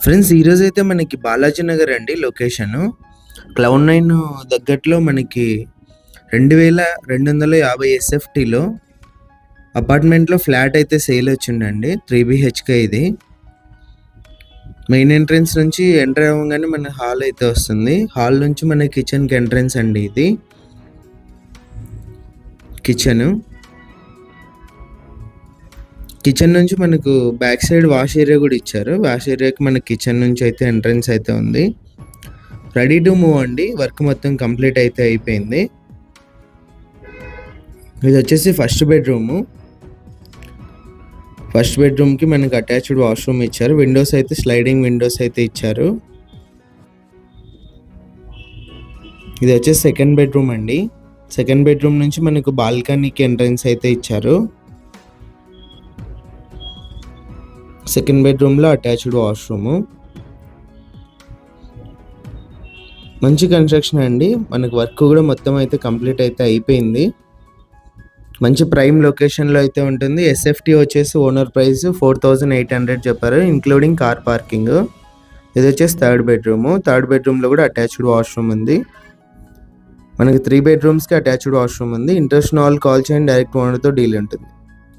Friends ఈరోజు అయితే మనకి బాలాజీ నగర్ అండి లొకేషను. క్లౌడ్ నైన్ దగ్గరలో మనకి రెండు వేల రెండు వందల యాభై ఎస్ఎఫ్టీలో అపార్ట్మెంట్లో ఫ్లాట్ అయితే సేల్ వచ్చిందండి త్రీ బిహెచ్కే ఇది. మెయిన్ ఎంట్రన్స్ నుంచి ఎంటర్ అవ్వగానే మన హాల్ అయితే వస్తుంది. హాల్ నుంచి మన కిచెన్కి ఎంట్రన్స్ అండి ఇది. కిచెను. కిచెన్ నుంచి మనకు బ్యాక్ సైడ్ వాష్ ఏరియా కూడా ఇచ్చారు. వాష్ ఏరియాకి మన కిచెన్ నుంచి అయితే ఎంట్రన్స్ అయితే ఉంది. రెడీ టు మూవ్ అండి. వర్క్ మొత్తం కంప్లీట్ అయితే అయిపోయింది. ఇది వచ్చేసి ఫస్ట్ బెడ్రూము ఫస్ట్ బెడ్రూమ్కి మనకు అటాచ్డ్ వాష్రూమ్ ఇచ్చారు. విండోస్ అయితే స్లైడింగ్ విండోస్ అయితే ఇచ్చారు. ఇది వచ్చేసి సెకండ్ బెడ్రూమ్ అండి. సెకండ్ బెడ్రూమ్ నుంచి మనకు బాల్కనీకి ఎంట్రన్స్ అయితే ఇచ్చారు. సెకండ్ బెడ్రూమ్లో అటాచ్డ్ వాష్రూము. మంచి కన్స్ట్రక్షన్ అండి. మనకు వర్క్ కూడా మొత్తం అయితే కంప్లీట్ అయితే అయిపోయింది. మంచి ప్రైమ్ లొకేషన్లో అయితే ఉంటుంది. ఎస్ఎఫ్టీ వచ్చేసి owner price four thousand eight hundred చెప్పారు ఇంక్లూడింగ్ కార్ పార్కింగ్. ఇది వచ్చేసి థర్డ్ బెడ్రూమ్. థర్డ్ బెడ్రూమ్లో కూడా అటాచ్డ్ వాష్రూమ్ ఉంది. మనకి త్రీ బెడ్రూమ్స్కి అటాచ్డ్ వాష్రూమ్ ఉంది. ఇంట్రెస్ట్ ఆల్ కాల్ చేయండి డైరెక్ట్ ఓనర్తో డీల్ ఉంటుంది.